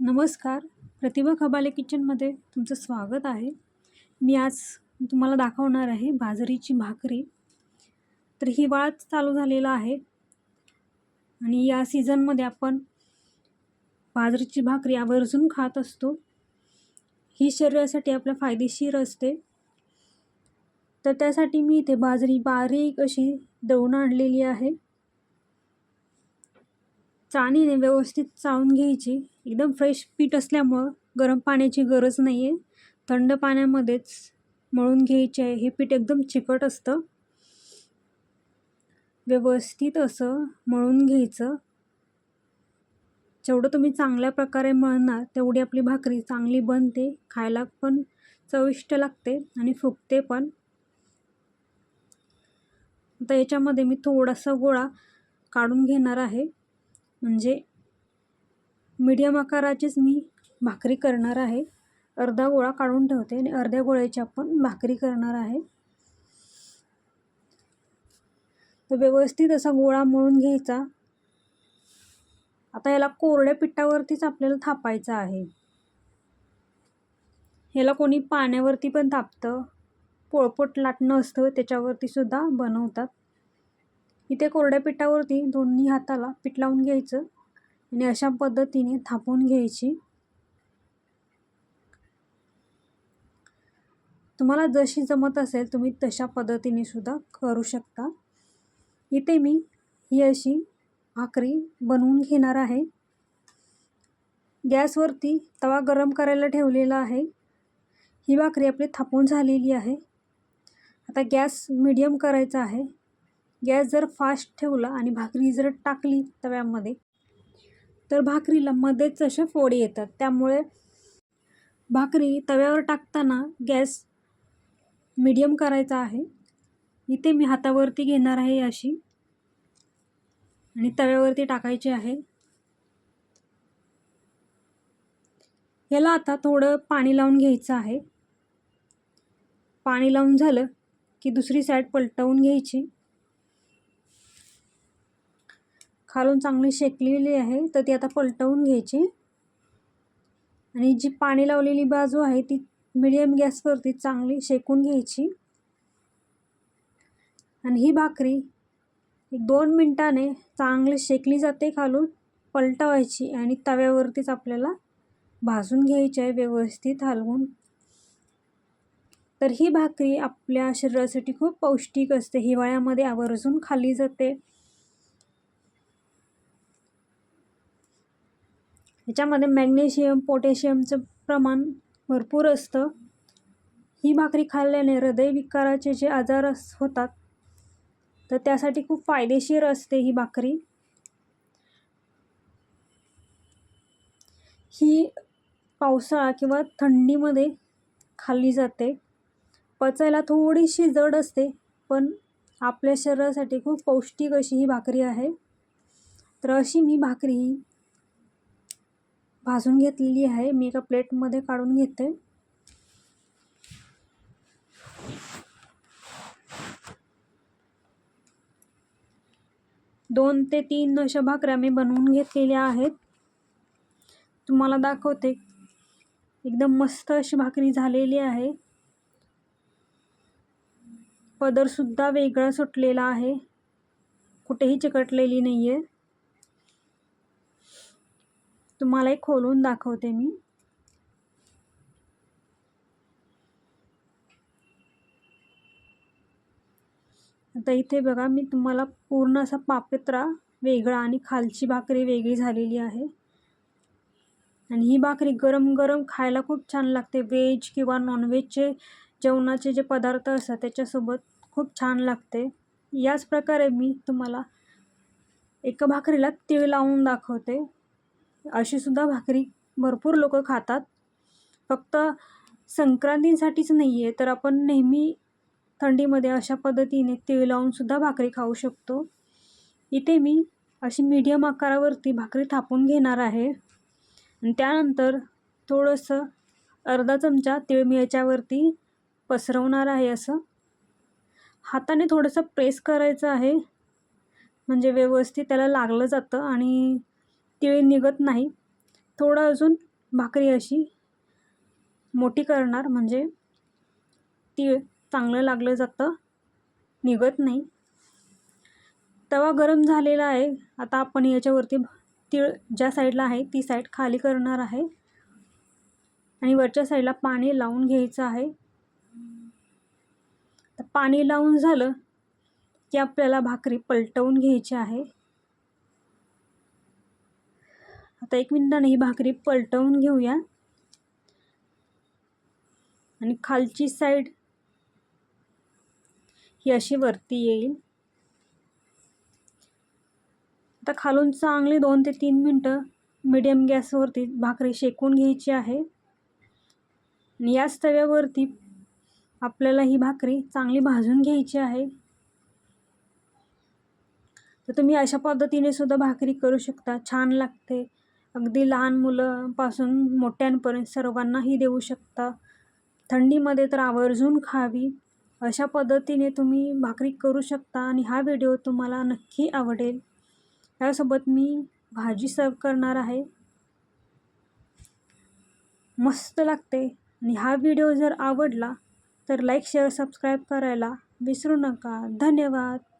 नमस्कार. प्रतिभा खबाले किचनमध्ये तुमचं स्वागत आहे. मी आज तुम्हाला दाखवणार आहे बाजरीची भाकरी. तर हिवाळाच चालू झालेला आहे. आणि या सीझनमध्ये आपण बाजरीची भाकरी आवर्जून खात असतो. ही शरीरासाठी आपल्या फायदेशीर असते. तर त्यासाठी मी इथे बाजरी बारीक अशी दळून आणलेली आहे. चाळणीने व्यवस्थित चाळून घ्यायची. एकदम फ्रेश पीठ असल्यामुळं गरम पाण्याची गरज नाही आहे थंड पाण्यामध्येच मळून घ्यायचे आहे. हे पीठ एकदम चिकट असतं. व्यवस्थित असं मळून घ्यायचं. जेवढं तुम्ही चांगल्या प्रकारे मळणार तेवढी आपली भाकरी चांगली बनते. खायला पण चविष्ट लागते आणि फुगते पण. आता याच्यामध्ये मी थोडासा गोळा काढून घेणार आहे. म्हणजे मीडियम आकाराचीच मी भाकरी करणार आहे. अर्धा गोळा काढून ठेवते आणि अर्ध्या गोळ्याची आपण भाकरी करणार आहे. तर व्यवस्थित असा गोळा मळून घ्यायचा. आता याला कोरड्या पिठावरतीच आपल्याला थापायचं आहे. ह्याला कोणी पाण्यावरती पण थापतं. पोळपट लाटणं असतं त्याच्यावरती सुद्धा बनवतात. इथे कोरड्या पिठावरती दोन्ही हाताला पीठ लावून घ्यायचं आणि अशा पद्धतीने थापून घ्यायची. तुम्हाला जशी जमत असेल तुम्ही तशा पद्धतीने सुद्धा करू शकता. इथे मी ही अशी भाकरी बनवून घेणार आहे. गॅसवरती तवा गरम करायला ठेवलेला आहे. ही भाकरी आपली थापून झालेली आहे. आता गॅस मिडियम करायचा आहे. गॅस जर फास्ट ठेवला आणि भाकरी जर टाकली तव्यामध्ये तर भाकरीला मध्येच असे फोडी येतात. त्यामुळे भाकरी तव्यावर टाकताना गॅस मीडियम करायचा आहे. इथे मी हातावरती घेणार आहे अशी आणि तव्यावरती टाकायची आहे. याला आता थोडं पाणी लावून घ्यायचं आहे. पाणी लावून झालं की दुसरी साईड पलटवून घ्यायची. खालून चांगली शेकलेली आहे तर ती आता पलटवून घ्यायची. आणि जी पाणी लावलेली बाजू आहे ती मिडियम गॅसवरती चांगली शेकून घ्यायची. आणि ही भाकरी एक दोन मिनटाने चांगली शेकली जाते खालून पलटवायची आणि तव्यावरतीच आपल्याला भाजून घ्यायची आहे व्यवस्थित हलवून. तर ही भाकरी आपल्या शरीरासाठी खूप पौष्टिक असते हिवाळ्यामध्ये आवर्जून खाल्ली जाते. ह्याच्यामध्ये मॅग्नेशियम पोटॅशियमचं प्रमाण भरपूर असतं. ही भाकरी खाल्ल्याने हृदयविकाराचे जे आजार अस होतात तर त्यासाठी खूप फायदेशीर असते ही भाकरी. ही पावसाळा किंवा थंडीमध्ये खाल्ली जाते. पचायला थोडीशी जड असते पण आपल्या शरीरासाठी खूप पौष्टिक अशी ही भाकरी आहे. तर अशी मी भाकरी भाजून घेतलेली आहे. मी एका प्लेटमध्ये काढून घेते. दोन ते तीन अशा भाकऱ्या मी बनवून घेतलेल्या आहेत. तुम्हाला दाखवते. एकदम मस्त अशी भाकरी झालेली आहे. पदरसुद्धा वेगळा सुटलेला आहे. कुठेही चिकटलेली नाही आहे तुम्हाला एक खोलून दाखवते मी. आता इथे बघा मी तुम्हाला पूर्ण असा पापेत्रा वेगळा आणि खालची भाकरी वेगळी झालेली आहे. आणि ही भाकरी गरम गरम खायला खूप छान लागते. व्हेज किंवा नॉनव्हेजचे जेवणाचे जे पदार्थ असतात त्याच्यासोबत खूप छान लागते. याच प्रकारे मी तुम्हाला एका भाकरीला तीळ लावून दाखवते. अशीसुद्धा भाकरी भरपूर लोक खातात. फक्त संक्रांतीसाठीच नाही आहे तर आपण नेहमी थंडीमध्ये अशा पद्धतीने तीळ लावूनसुद्धा भाकरी खाऊ शकतो. इथे मी अशी मीडियम आकारावरती भाकरी थापून घेणार आहे. आणि त्यानंतर थोडंसं अर्धा चमचा तीळ मी याच्यावरती पसरवणार आहे असं. हाताने थोडंसं प्रेस करायचं आहे. म्हणजे व्यवस्थित त्याला लागलं जातं आणि तिळ निघत नाही. थोडं अजून भाकरी अशी मोठी करणार. म्हणजे तीळ चांगलं लागलं जातं निघत नाही. तवा गरम झालेला आहे. आता आपण याच्यावरती तीळ ज्या साईडला आहे ती साईड खाली करणार आहे. आणि वरच्या साईडला पाणी लावून घ्यायचं आहे. तर पाणी लावून झालं की आपल्याला भाकरी पलटवून घ्यायची आहे. आता एक मिनिटाने ही भाकरी पलटवून घेऊया. आणि खालची साईड ही अशी वरती येईल. आता खालून चांगली दोन ते तीन मिनटं मिडियम गॅसवरती भाकरी शेकून घ्यायची आहे. आणि याच तव्यावरती आपल्याला ही भाकरी चांगली भाजून घ्यायची आहे. तर तुम्ही अशा पद्धतीने सुद्धा भाकरी करू शकता. छान लागते. अगदी लहान मुलांपासून मोठ्यांपर्यंत सर्वांनाही देऊ शकता. थंडीमध्ये तर आवर्जून खावी. अशा पद्धतीने तुम्ही भाकरी करू शकता आणि हा व्हिडिओ तुम्हाला नक्की आवडेल. यासोबत मी भाजी सर्व करणार आहे. मस्त लागते आणि हा व्हिडिओ जर आवडला तर लाईक शेअर सबस्क्राईब करायला विसरू नका. धन्यवाद.